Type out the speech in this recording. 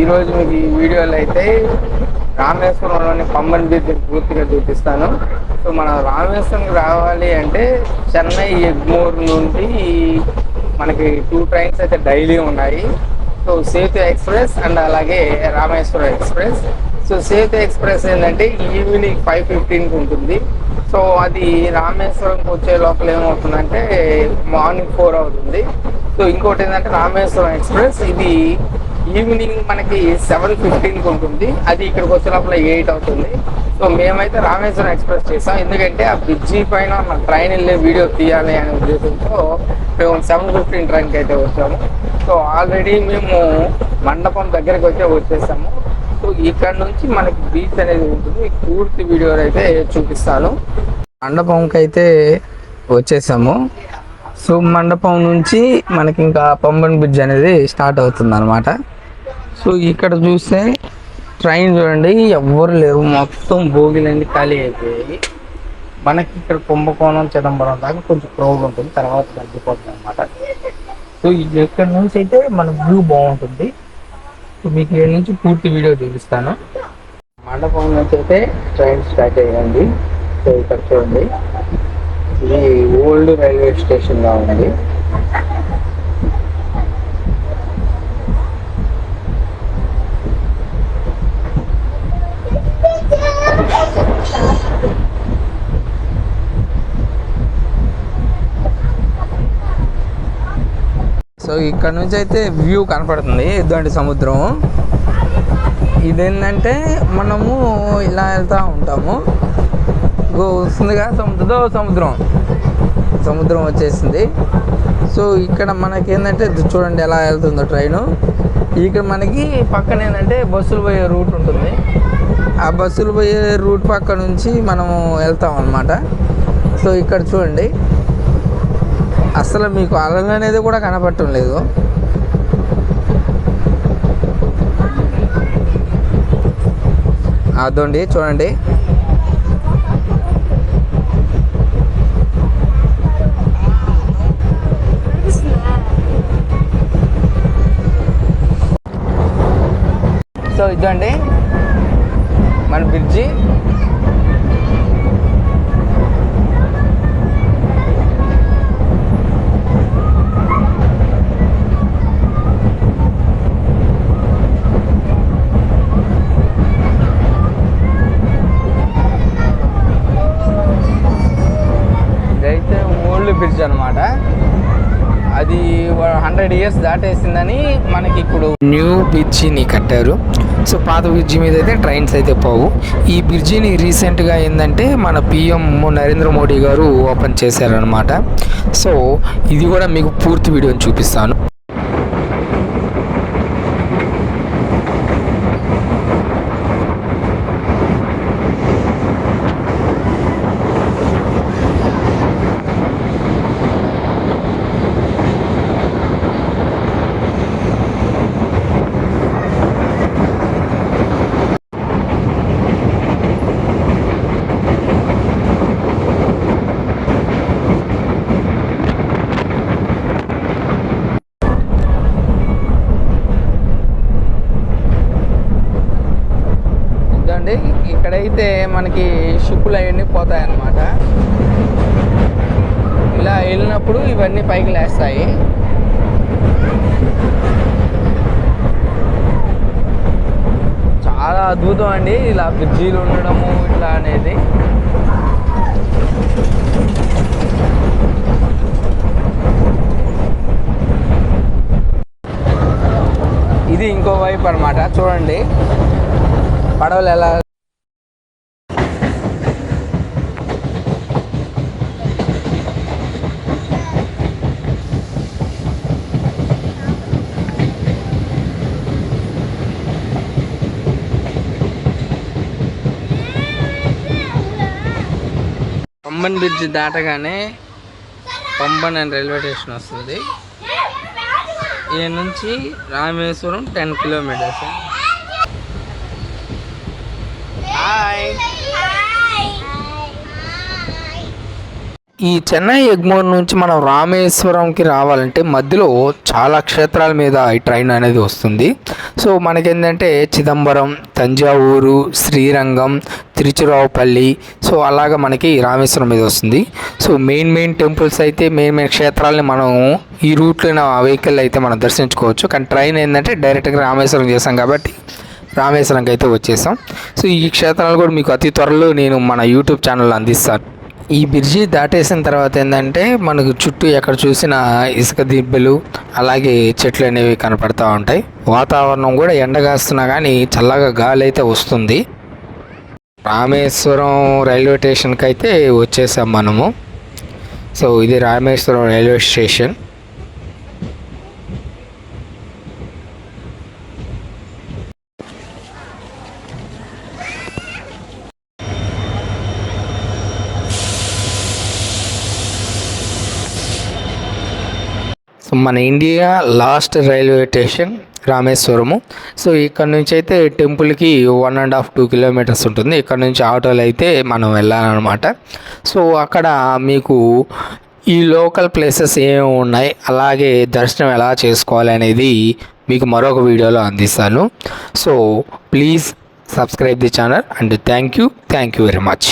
ఈరోజు మీకు ఈ వీడియోలో అయితే రామేశ్వరంలోని పంబన్ బీచ్ పూర్తిగా చూపిస్తాను. సో మనం రామేశ్వరంకి రావాలి అంటే చెన్నై ఎగ్మూర్ నుండి మనకి టూ ట్రైన్స్ అయితే డైలీ ఉన్నాయి. సో సేతు ఎక్స్ప్రెస్ అండ్ అలాగే Rameswaram express. So Sethu express ఏంటంటే ఈవినింగ్ ఫైవ్ ఫిఫ్టీన్కి ఉంటుంది. సో అది రామేశ్వరంకి వచ్చే లోపల ఏమవుతుందంటే మార్నింగ్ ఫోర్ అవుతుంది. సో ఇంకోటి ఏంటంటే రామేశ్వరం ఎక్స్ప్రెస్ ఇది ఈవినింగ్ మనకి సెవెన్ ఫిఫ్టీన్కి ఉంటుంది. అది ఇక్కడికి వచ్చే లోపల ఎయిట్ అవుతుంది. సో మేమైతే రామేశ్వరం ఎక్స్ప్రెస్ చేసాం. ఎందుకంటే ఆ బ్రిడ్జి పైన మన ట్రైన్ వెళ్ళే వీడియో తీయాలి అనే ఉద్దేశంతో మేము సెవెన్ ఫిఫ్టీన్ ట్రైన్కి అయితే వచ్చాము. సో ఆల్రెడీ మేము మండపం దగ్గరికి వచ్చే వచ్చేసాము. సో ఇక్కడ నుంచి మనకి బీచ్ అనేది ఉంటుంది. పూర్తి వీడియో అయితే చూపిస్తాను. మండపంకి అయితే వచ్చేసాము. సో మండపం నుంచి మనకి ఇంకా పంబన్ బ్రిడ్జ్ అనేది స్టార్ట్ అవుతుంది అనమాట సో ఇక్కడ చూస్తే ట్రైన్ చూడండి ఎవ్వరు లేరు. మొత్తం భోగిలన్నీ ఖాళీ అయిపోయాయి. మనకి ఇక్కడ కుంభకోణం చిదంబరం దాకా కొంచెం క్రౌడ్ ఉంటుంది. తర్వాత తగ్గిపోతుంది అనమాట సో ఇక్కడ నుంచి అయితే మన వ్యూ బాగుంటుంది. సో మీకు ఇక్కడ నుంచి పూర్తి వీడియో చూపిస్తాను. మండపం నుంచి అయితే ట్రైన్ స్టార్ట్ అయ్యింది. సో ఇక్కడ చూడండి. ఇది ఓల్డ్ రైల్వే స్టేషన్గా ఉంది. సో ఇక్కడ నుంచి అయితే వ్యూ కనపడుతుంది ఇదండి సముద్రం. ఇదేంటంటే మనము ఇలా వెళ్తూ ఉంటాము. ఇగో వస్తుందిగా సముద్రం సముద్రం. సముద్రం వచ్చేసింది. సో ఇక్కడ మనకి ఏంటంటే చూడండి ఎలా వెళ్తుందో ట్రైను. ఇక్కడ మనకి పక్కన ఏంటంటే బస్సులు పోయే రూట్ ఉంటుంది. ఆ బస్సులు పోయే రూట్ పక్క నుంచి మనము వెళ్తాం అనమాట సో ఇక్కడ చూడండి. అసలు మీకు అలలు అనేది కూడా కనపడటం లేదు. అదండి చూడండి. సో ఇదండి మన బ్రిడ్జి. ఇయర్స్ దాటేసిందని మనకి ఇప్పుడు న్యూ బ్రిడ్జిని కట్టారు. సో పాత బ్రిడ్జి మీద అయితే ట్రైన్స్ అయితే పోవు. ఈ బ్రిడ్జిని రీసెంట్గా ఏంటంటే మన పిఎం నరేంద్ర మోడీ గారు ఓపెన్ చేశారనమాట సో ఇది కూడా మీకు పూర్తి వీడియోని చూపిస్తాను ఇదండి అయితే మనకి షిప్పులు అవన్నీ పోతాయన్నమాట. ఇలా వెళ్ళినప్పుడు ఇవన్నీ పైకి లేస్తాయి. చాలా అద్భుతం అండి ఇలా బ్రిడ్జీలు ఉండడము ఇట్లా అనేది. ఇది ఇంకో వైపు అన్నమాట చూడండి. పడవలు ఎలా పంబన్ బ్రిడ్జ్ దాటగానే పంబన్ అని రైల్వే స్టేషన్ వస్తుంది. ఈ నుంచి రామేశ్వరం టెన్ కిలోమీటర్స్. హాయ్ ఈ చెన్నై ఎగ్మోర్ నుంచి మనం రామేశ్వరంకి రావాలంటే మధ్యలో చాలా క్షేత్రాల మీద ఈ ట్రైన్ అనేది వస్తుంది. సో మనకేంటంటే చిదంబరం తంజావూరు శ్రీరంగం తిరుచిరావుపల్లి సో అలాగా మనకి రామేశ్వరం మీద వస్తుంది. సో మెయిన్ మెయిన్ టెంపుల్స్ అయితే మెయిన్ మెయిన్ క్షేత్రాలని మనం ఈ రూట్లో వెహికల్ అయితే మనం దర్శించుకోవచ్చు. కానీ ట్రైన్ ఏంటంటే డైరెక్ట్గా రామేశ్వరం చేసాం కాబట్టి రామేశ్వరంకి అయితే వచ్చేసాం. సో ఈ క్షేత్రాలు కూడా మీకు అతి త్వరలో నేను మన యూట్యూబ్ ఛానల్ అందిస్తాను. ఈ బ్రిడ్జి దాటేసిన తర్వాత ఏంటంటే మనకు చుట్టూ ఎక్కడ చూసినా ఇసుక దిబ్బలు అలాగే చెట్లు అనేవి కనపడతా ఉంటాయి. వాతావరణం కూడా ఎండగాస్తున్నా కానీ చల్లగా గాలి అయితే వస్తుంది. రామేశ్వరం రైల్వే స్టేషన్కి అయితే వచ్చేసాం మనము. సో ఇది రామేశ్వరం రైల్వే స్టేషన్. సో మన India last railway station Rameswaram. So ఇక్కడ నుంచి అయితే టెంపుల్కి one and half two kilometres ఉంటుంది. ఇక్కడ నుంచి ఆటోలు అయితే మనం వెళ్ళాలన్నమాట. సో అక్కడ మీకు ఈ లోకల్ ప్లేసెస్ ఏమేమి ఉన్నాయి అలాగే దర్శనం ఎలా చేసుకోవాలి అనేది మీకు మరొక వీడియోలో అందిస్తాను. So please subscribe the channel and thank you thank you very much